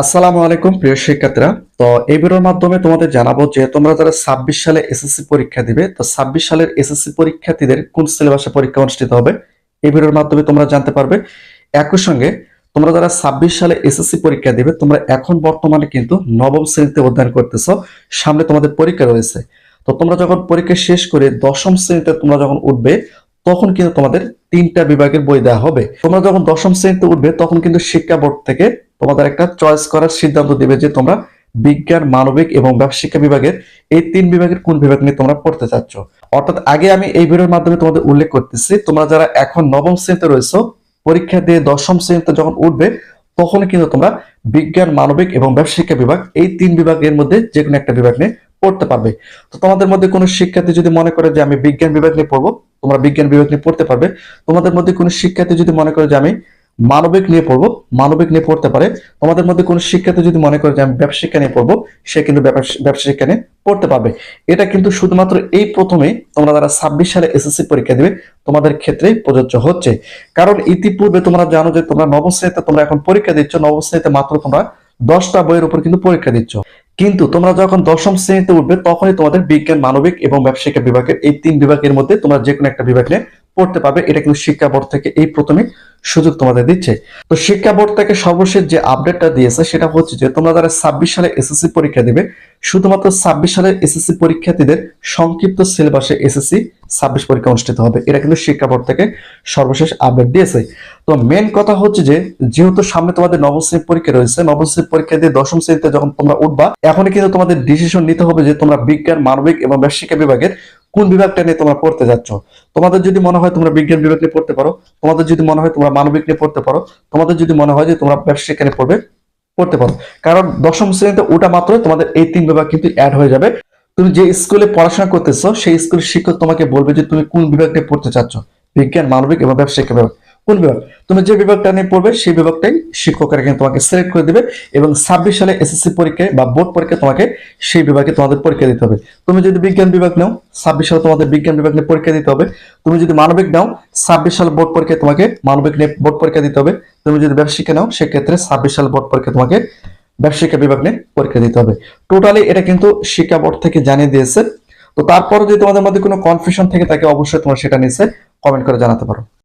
আসসালামু আলাইকুম, প্রিয় শিক্ষার্থীরা। তো এই ভিডিওর মাধ্যমে তোমাদের জানাব যে তোমরা যারা ছাব্বিশ সালে এসএসসি পরীক্ষা দিবে, তো ছাব্বিশ সালের এসএসসি পরীক্ষার্থীদের কোন সিলেবাসে পরীক্ষা অনুষ্ঠিত হবে, এই ভিডিওর মাধ্যমে তোমরা জানতে পারবে। একই সঙ্গে তোমরা যারা ছাব্বিশ সালে এসএসসি পরীক্ষা দিবে, তোমরা এখন বর্তমানে কিন্তু নবম শ্রেণীতে অধ্যয়ন করতেছো। সামনে তোমাদের পরীক্ষা রয়েছে। তো তোমরা যখন পরীক্ষা শেষ করে দশম শ্রেণীতে তোমরা যখন উঠবে, তখন কিন্তু তোমাদের তিনটা বিভাগের বই দেওয়া হবে। তোমরা যখন দশম শ্রেণীতে উঠবে, তখন কিন্তু শিক্ষা বোর্ড থেকে তোমাদের একটা চয়েস করার সিদ্ধান্ত দিবে যে তোমরা বিজ্ঞান, মানবিক এবং ব্যবশিক্ষা বিভাগের এই তিন বিভাগের কোন বিভাগ নিয়ে তোমরা পড়তে চাচ্ছ। অর্থাৎ আগে আমি এই ভিডিওর মাধ্যমে তোমাদের উল্লেখ করতেছি, তোমরা যারা এখন নবম শ্রেণীতে রয়েছো, পরীক্ষা দিয়ে দশম শ্রেণীতে যখন উঠবে, তখন কিন্তু তোমরা বিজ্ঞান, মানবিক এবং ব্যবশিক্ষা বিভাগ এই তিন বিভাগের মধ্যে যে কোনো একটা বিভাগ নিয়ে পড়তে পারবে। তো তোমাদের মধ্যে কোনো শিক্ষার্থী যদি মনে করে যে আমি বিজ্ঞান বিভাগ নিয়ে পড়ব, তোমরা বিজ্ঞান বিভাগ নিয়ে পড়তে পারবে। তোমাদের মধ্যে কোনো শিক্ষার্থী যদি মনে করে যে আমি মানবিক নিয়ে পড়ব, মানবিক নিয়ে পড়তে পারে। তোমাদের মধ্যে কোনো শিক্ষার্থী যদি মনে করে যে আমি ব্যবসায়িকা নিয়ে পড়ব, সে কিন্তু ব্যবসা শিক্ষা নিয়ে পড়তে পারবে। এটা কিন্তু শুধুমাত্র এই প্রথমে তোমরা যারা ছাব্বিশ সালে এসএসসি পরীক্ষা দিবে, তোমাদের ক্ষেত্রে প্রযোজ্য হচ্ছে। কারণ ইতিপূর্বে তোমরা জানো যে তোমরা নবম শ্রেণীতে তোমরা এখন পরীক্ষা দিচ্ছ, নবম শ্রেণীতে মাত্র তোমরা দশটা বইয়ের উপর কিন্তু পরীক্ষা দিচ্ছ। কিন্তু তোমরা যখন দশম শ্রেণীতে উঠবে, তখনই তোমাদের বিজ্ঞান, মানবিক এবং ব্যবসায়িক বিভাগের এই তিন বিভাগের মধ্যে তোমরা যে কোনো একটা বিভাগ নিয়ে পড়তে পারবে। এটা কিন্তু শিক্ষা বোর্ড থেকে এই প্রথমে সুযোগ তোমাদের দিচ্ছে। তো শিক্ষা বোর্ড থেকে সর্বশেষ যে আপডেটটা দিয়েছে, সেটা হচ্ছে যে তোমরা যারা ছাব্বিশ সালে এসএসসি পরীক্ষা দিবে, শুধুমাত্র ছাব্বিশ সালের এসএসসি পরীক্ষার্থীদের সংক্ষিপ্ত সিলেবাসে এসএসসি ছাব্বিশ পরীক্ষা অনুষ্ঠিত হবে। এটা কিন্তু শিক্ষা বোর্ড থেকে সর্বশেষ আপডেট দিয়েছে। তো মেন কথা হচ্ছে যে, যেহেতু সামনে তোমাদের নবম শ্রেণি পরীক্ষা রয়েছে, নবম শ্রেণি পরীক্ষা দিয়ে দশম শ্রেণীতে যখন তোমরা উঠবা, এখনই কিন্তু তোমাদের ডিসিশন নিতে হবে যে তোমরা বিজ্ঞান, মানবিক এবং ব্যবসায়িকা বিভাগের কোন বিভাগটা নিয়ে তোমরা পড়তে যাচ্ছ? তোমাদের যদি মনে হয় তোমরা বিজ্ঞান বিভাগ নিয়ে পড়তে পারো, তোমাদের যদি মনে হয় তোমরা মানবিক নিয়ে পড়তে পারো, তোমাদের যদি মনে হয় যে তোমরা ব্যবসায়িক নিয়ে পড়বে, পড়তে পারো। কারণ দশম শ্রেণীতে ওটা মাত্র তোমাদের এই তিন বিভাগ কিন্তু অ্যাড হয়ে যাবে। তুমি যে স্কুলে পড়াশোনা করতেছো, সেই স্কুলের শিক্ষক তোমাকে বলবে যে তুমি কোন বিভাগ নিয়ে পড়তে চাচ্ছ? বিজ্ঞান, মানবিক এবং ব্যবসায়িক বিভাগ কোন বিভাগ? তুমি যে বিভাগটা নিয়ে পড়বে, সেই বিভাগটাই শিক্ষকেরা কিন্তু তোমাকে সিলেক্ট করে দিবে এবং ছাব্বিশ সালে এসএসসি পরীক্ষায় বা বোর্ড পরীক্ষায় তোমাকে সেই বিভাগে তোমাদের পরীক্ষা দিতে হবে। তুমি যদি বিজ্ঞান বিভাগ নাও, ছাব্বিশ সালে তোমাদের বিজ্ঞান বিভাগ নিয়ে পরীক্ষা দিতে হবে। তুমি যদি মানবিক নাও, ছাব্বিশ সাল বোর্ড পরীক্ষায় তোমাকে মানবিক নিয়ে বোর্ড পরীক্ষা দিতে হবে। তুমি যদি ব্যবসায়িক নাও, সেক্ষেত্রে ছাব্বিশ সাল বোর্ড পরীক্ষা তোমাকে ব্যবসায়িক বিভাগ নিয়ে পরীক্ষা দিতে হবে। টোটালি এটা কিন্তু শিক্ষা বোর্ড থেকে জানিয়ে দিয়েছে। তো তারপরে যদি তোমাদের মধ্যে কোনো কনফিউশন থেকে থাকে, অবশ্যই তোমরা সেটা নিচে কমেন্ট করে জানাতে পারো।